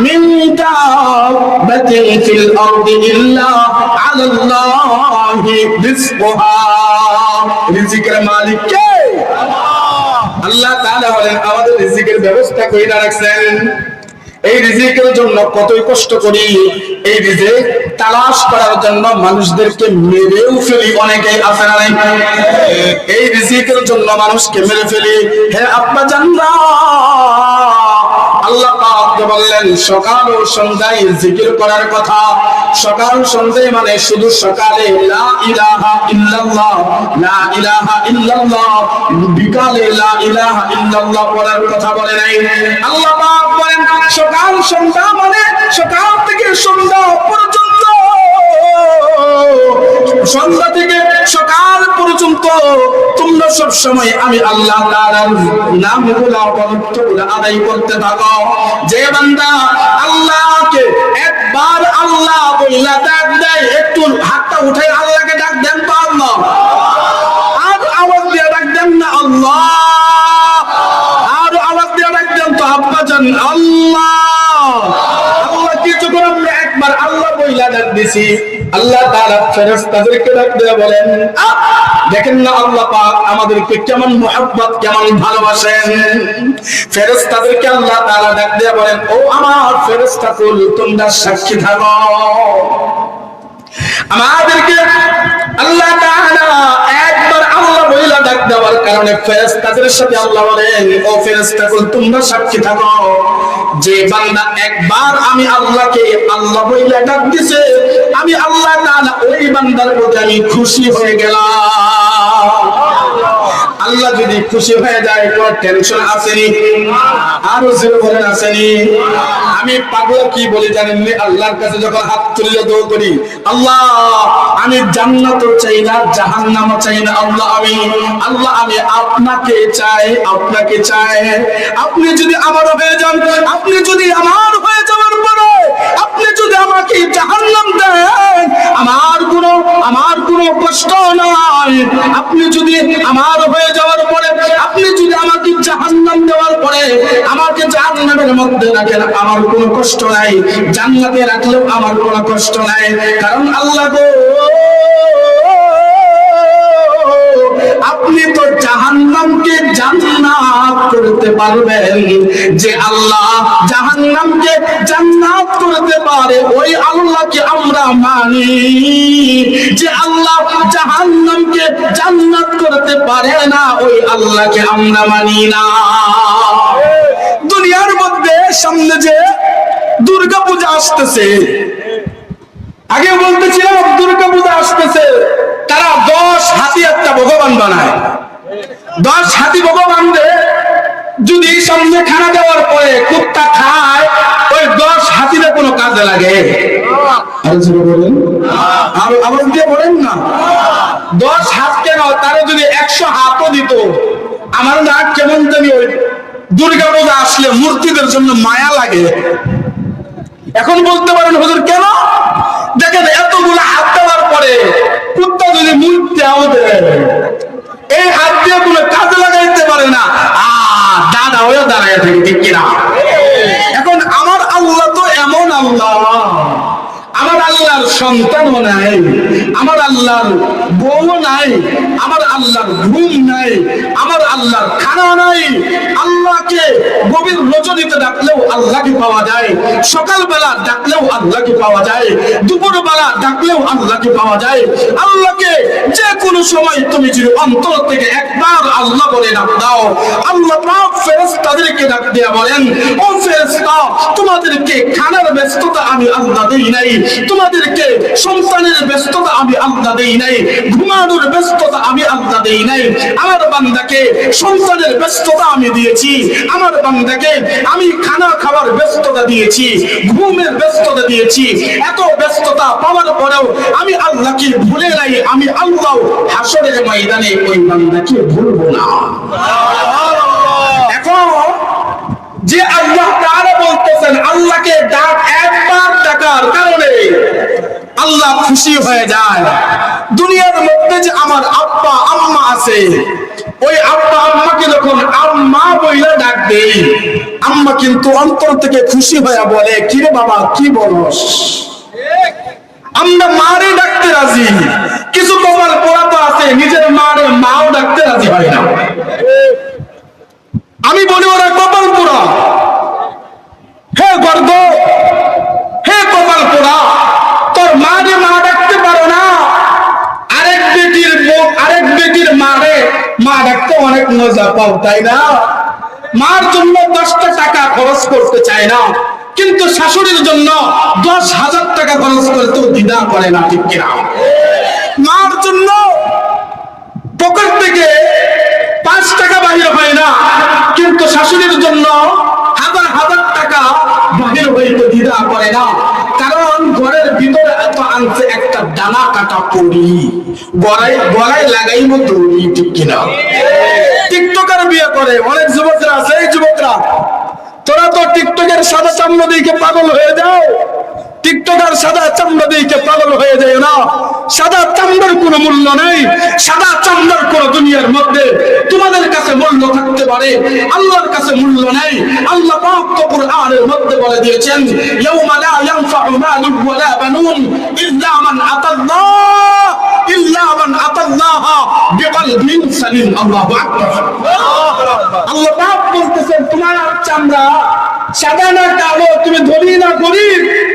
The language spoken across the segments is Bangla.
من دابة في الأرض إلا على الله رزقها রিজিকের মালিক কে আল্লাহ তাআলা হলেন আমাদের রিজিকের ব্যবস্থা করে রাখছেন এই রিজিকের জন্য কতই কষ্ট করি এই রিজিক তালাশ করার জন্য মানুষদেরকে মেরেও ফেলি অনেকেই আছে না নাই? এই রিজিকের জন্য মানুষকে মেরে ফেলি হে আব্বা জানরা যে বললেন, সকাল ও সন্ধ্যায় জিকির করার কথা। সকাল সন্ধ্যায় মানে শুধু সকালে লা ইলাহা বিকালে লা ইলাহা কথা বলে নাই। আল্লাহ বলেন, সকাল সন্ধ্যা মানে সকাল থেকে সন্ধ্যা পর্যন্ত সন্ধ্যা থেকে সকাল পর্যন্ত তোমরা সব সময় আমি আল্লাহ তাআলার নামগুলো আদায় করতে থাকো। যে বান্দা আল্লাহকে একবার আল্লাহ বইলা ডাক দেয়, একটু হাতটা উঠে আল্লাহকে ডাক দেন তো আল্লাহ। আর আওয়াজ দিয়ে ডাক দেন না আল্লাহ। আর আওয়াজ দিয়ে ডাক দেন তো আব্বা আল্লাহ কিছু করে আমরা একবার আমাদেরকে সাক্ষী থাকো। আমাদেরকে আল্লাহ একবার আল্লাহ বইলা ডাক দেওয়ার কারণে ফেরেশতাদের সাথে আল্লাহ বলেন, ও ফেরেশতাকুল তোমরা সাক্ষী থাকো। যে বান্দা একবার আমি আল্লাহকে আল্লাহ বলে ডাক দিছে, আমি আল্লাহ তাআলা ওই বান্দার প্রতি আমি খুশি হয়ে গেলাম। আল্লাহ যদি খুশি হয়ে যায়, কোন টেনশন আসেনি, আরও জোরে বলেন আসেনি। আমি পাগলা কি বলি জানেননি আল্লাহর কাছে যখন হাত তুলে দোয়া করি, আল্লাহ, আমি জান্নাত চাই না জাহান্নাম চাই না, আল্লাহ, আমি আল্লাহ, আমি আপনাকে চাই আপনাকে চাই। আপনি যদি আমার হয়ে যান, আপনি যদি আমার হয়ে যাওয়ার পরে, আপনি যদি আমাকে জাহান্নাম দেন, আমার কোনো আমার কোনো কষ্ট নাই। আপনি যদি আমার হয়ে যাওয়ার পরে, আপনি যদি আমাকে জাহান্নাম দেওয়ার পরে আমাকে জাহান্নামের মধ্যে রাখেন, আমার কোনো কষ্ট নাই। জান্নাতে রাখলেও আমার কোনো কষ্ট নাই। কারণ আল্লাহ গো করতে পারবেন যে আল্লাহ জাহান্নামকে জান্নাত করতে পারে, ওই আল্লাহকে আমরা মানি। যে আল্লাহ জাহান্নামকে জান্নাত করতে পারে না, ওই আল্লাহকে আমরা মানি না। দুনিয়ার মধ্যে সামনে যে দুর্গা পূজা আসতেছে, আগে বলতেছিলাম দুর্গা পূজা আসতেছে, তারা দশ হাতি একটা ভগবান বানায়। দশ হাতি ভগবান দে যদি সামনে খানা দেওয়ার পরে কুত্তা খায় ওই দশ হাতিরে কোনো কাজে লাগে। বলেন। আরও আওয়াজ দিয়ে বলেন না। দশ হাত কেন? তারা যদি একশো হাতও দিত। আমার কেমন জানি ওই দুর্গা পূজা আসলে মূর্তিদের জন্য মায়া লাগে। এখন বলতে পারেন হুজুর কেন? দেখেন এতগুলো হাত দেওয়ার পরে কুত্তা যদি মূর্তি আমাদের এই হাত দিয়ে কোনো কাজে লাগাইতে পারে না। আ হয়ে দাঁড়ায় থাকে ঠিক কিনা? এখন আমার আল্লাহ তো এমন আল্লাহ। আমার আল্লাহর সন্তানও নাই আমার আল্লাহর বউ নাই আমার আল্লাহর ঘুম নাই আমার আল্লাহর খানা নাই। আল্লাহকে গভীর ডাকলেও আল্লাহকে পাওয়া যায়। সকালবেলা ডাকলেও আল্লাহকে পাওয়া যায়। দুপুরবেলা ডাকলেও আল্লাহকে পাওয়া যায়। আল্লাহকে যে কোনো সময় তুমি যদি অন্তর থেকে একবার আল্লাহ বলে ডাক দাও, আল্লাহ পাক ফেরেশতাদেরকে ডাক দিয়া বলেন, ও ফেরেশতা তোমাদেরকে খানার ব্যস্ততা আমি আল্লাহ দেই নাই। তোমাদেরকে সন্তানের ব্যস্ততা আমি আল্লাহ দেই নাই। ঘুমানোর ব্যস্ততা আমি আল্লাহ দেই নাই। আমার বান্দাকে সন্তানের ব্যস্ততা আমি দিয়েছি। আমার বান্দাকে আমি খানা খাওয়ার ব্যস্ততা দিয়েছি। ঘুমের ব্যস্ততা দিয়েছি। এত ব্যস্ততা পাওয়ার পরেও আমি আল্লাহকে ভুলে নাই। আমি আল্লাহ হাসরের ময়দানে ওই বান্দাকে ভুলবো না। এখন যে আল্লাহ তাআলা বলতেছেন, আল্লাহকে ডাক একবার ডাকার কারণে আল্লাহ খুশি হয়ে যায়। দুনিয়ার মধ্যে যে আমার আব্বা, আম্মা আছে, ওই আব্বা, আম্মাকে যখন আম্মা বইলে ডাক দেই, আম্মা কিন্তু অন্তর থেকে খুশি হয়ে বলে, কিরে বাবা, কি বলস? আমরা মারে ডাকতে রাজি, কিছু কপাল পোড়া তো আছে, নিজের মারে মাও ডাকতে রাজি হয় না। আমি বলি ওরা কপাল পোড়া হে গর্দ, হে কপাল পোড়া তোর মারে মা ডাকতে পারো না, আরেক বেটির আরেক বেটির মারে। মা ডাকতে অনেক মজা পাও, তাই না? মার জন্য দশটা টাকা খরচ করতে চায় না, কিন্তু শাশুড়ির জন্য দশ হাজার টাকা খরচ করতেও দ্বিধা করে না, ঠিক কিনা? মার জন্য পকেট থেকে পাঁচ টাকা বাহির হয় না। কিন্তু শাশুড়ির জন্য হাজার হাজার টাকা বাহির হইতে দ্বিধা করে না। কারণ ঘরের ভিতরে এত আনছে একটা ডানা কাটা পড়ি গড়াই গড়াই লাগাই মতো ঠিক কিনা? টিকটকার বিয়ে করে, অনেক যুবকরা আছে যুবকরা। তোরা তো টিকটকের সাদা সামনে দিকে পাগল হয়ে যাও। টিকটকার সাদা চামড়া দিকে পাগল হয়ে যায় না। সাদা চামড়ার কোনো মূল্য নেই। সাদা চামড়ার কোনো দুনিয়ার মধ্যে তোমাদের কাছে মূল্য থাকতে পারে। আল্লাহর কাছে মূল্য নেই। আল্লাহ পাক তো মধ্যে বলে দিয়েছেন তোমার চামড়া সাদা না কালো, তুমি ধনী না গরিব?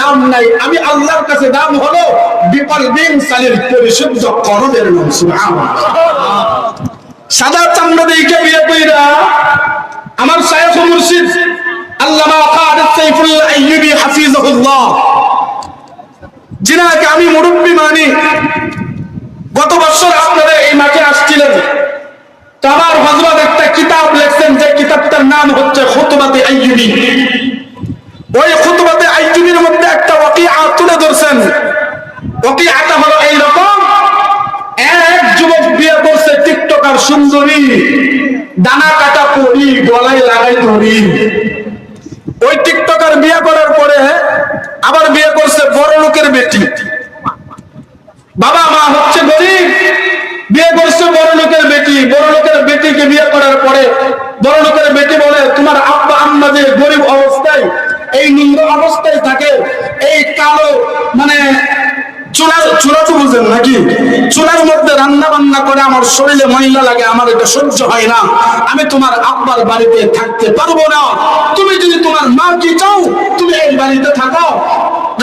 দাম নাই। আমি আল্লাহর কাছে দাম হলো বিপল বিন সালের পরিশুদ্ধ করণের নাম সাদা চামড়া দেখে বিয়ে কইরা? আমার শায়খ মুর্শিদ আল্লামা সাইফুল্লাহ আইয়ুবী হাফিজাহুল্লাহ। আমি মানি। গত বছর আপনারা এই মাঠে আসছিলেন। আমার হজরত একটা কিতাব লিখছেন, যে কিতাবটার নাম হচ্ছে খুতবাতে আইয়ুবী। ওই খুতবাতে আইয়ুবীর তুলে ধরছেন ওয়াকিআটা হলো এই রকম এক যুবক বিয়ে করছে টিকটকার সুন্দরী। দানা কাটা পরি, গলায় লাগাই ধরি। ওই টিকটকার বিয়ে করার পরে আবার বিয়ে করছে বড় লোকের বেটি। বাবা মা হচ্ছে গরিব। বিয়ে করছে বড় লোকের বেটি। বড় লোকের বেটিকে বিয়ে করার পরে বড় লোকের বেটি বলে, তোমার আব্বা আম্মা যে গরিব অবস্থায় নিম্ন অবস্থায় থাকে। এই কালো মানে চুলা তো নাকি? চুলার মধ্যে রান্না বান্না করে আমার শরীরে মহিলা লাগে, আমার এটা সহ্য হয় না। আমি তোমার আব্বার বাড়িতে থাকতে পারব না। তুমি যদি তোমার মা কি চাও, তুমি এই বাড়িতে থাকো।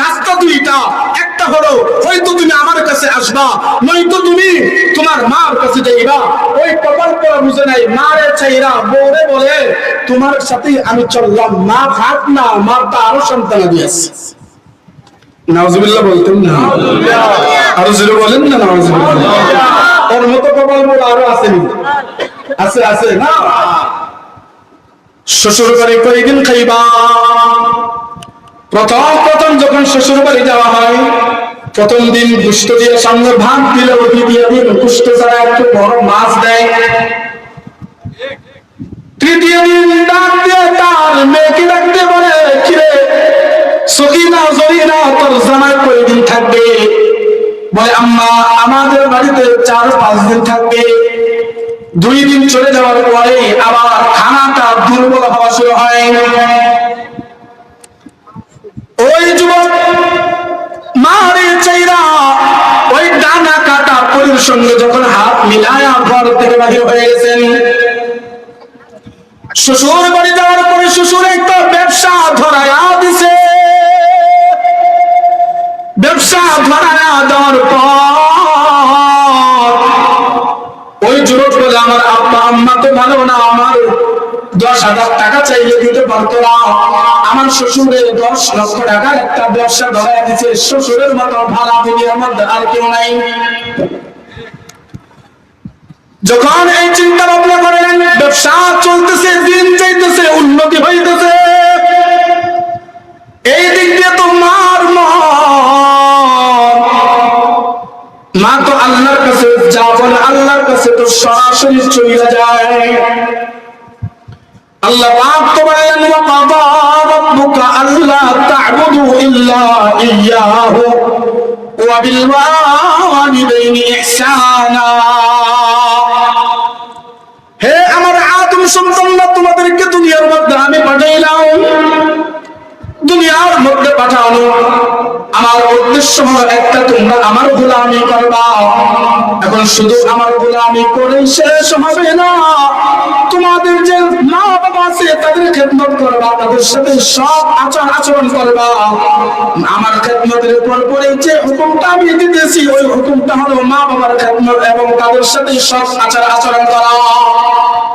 রাস্তা দুইটা, একটা হলো, হয়তো তুমি কাছে আসবা নয়তো তুমি তোমার মার কাছে যাইবা। ওই কপাল করা বুঝে নাই মারে চাইরা বউরে বলে তোমার সাথেই আমি চললাম মা থাক না মার তা আরও সন্তান দিয়েছে নাউজুবিল্লাহ বলতেন না। আরও জোরে বলেন না নাউজুবিল্লাহ ওর মতো কপাল বলে আরও আসেনি আছে আছে না? শ্বশুর বাড়ি কয়দিন খাইবা? প্রথম প্রথম যখন শ্বশুর বাড়ি যাওয়া হয় প্রথম দিন গুষ্ট দিয়ে সামনে ভাত দিলে রুটি দিয়ে দিন গুষ্ট ছাড়া একটু বড় মাছ দেয়। তৃতীয় দিন ডাক দিয়ে তার মেয়েকে ডাকতে বলে, কিরে, সকিনা, জরিনা, তোর জামাই কয়দিন থাকবে? বলে, আম্মা, আমাদের বাড়িতে চার পাঁচ দিন থাকবে। দুই দিন চলে যাওয়ার পরে আবার খানাটা দুর্বল হওয়া শুরু হয়। ওই যুবক সঙ্গে যখন হাত মিলায় ঘর থেকে বাহির হয়ে গেছেন, শ্বশুর বাড়ি যাওয়ার পরে শ্বশুর একটা ব্যবসা ধরায়া দিছে। ব্যবসা ধরায়া দেওয়ার পর ওই যুবক বলে, আমার আব্বা, আম্মা তো ভালো না, আমার দশ হাজার টাকা চাইলে দিতে পারতো না। আমার শ্বশুরের দশ লক্ষ টাকার একটা ব্যবসা ধরায় দিচ্ছে শ্বশুরের মতো ভাড়া দুনিয়ার আমার আর কেউ নাই। যখন এই চিন্তা ভাবনা করলেন ব্যবসা চলতেছে, দিন চাইতেছে উন্নতি হইতেছে। এই দিক দিয়ে তো মার মা তো আল্লাহর কাছে যা বলে আল্লাহর কাছে তো সরাসরি চলে যায়। আল্লাহ তো বলেন ওয়া কাদা রাব্বুকা আল্লা তা'বুদু ইল্লা ইয়্যাহু ওয়া শুনতাম না তোমাদেরকে দুনিয়ার মধ্যে আমি পাঠাইলাম। দুনিয়ার মধ্যে পাঠানো। আমার উদ্দেশ্য হলো একটা, তোমরা আমার গোলামি করবা। এখন শুধু আমার গোলামি করে শেষ হবে না। তোমাদের যে মা বাবা আছে, তাদের খেদমত করবা, তাদের সাথে সব আচার আচরণ করবা। আমার খেদমতের উপর পরে যে হুকুমটা আমি দিতেছি, ওই হুকুমটা হলো মা বাবার খেদমত এবং তাদের সাথে সব আচার আচরণ করা।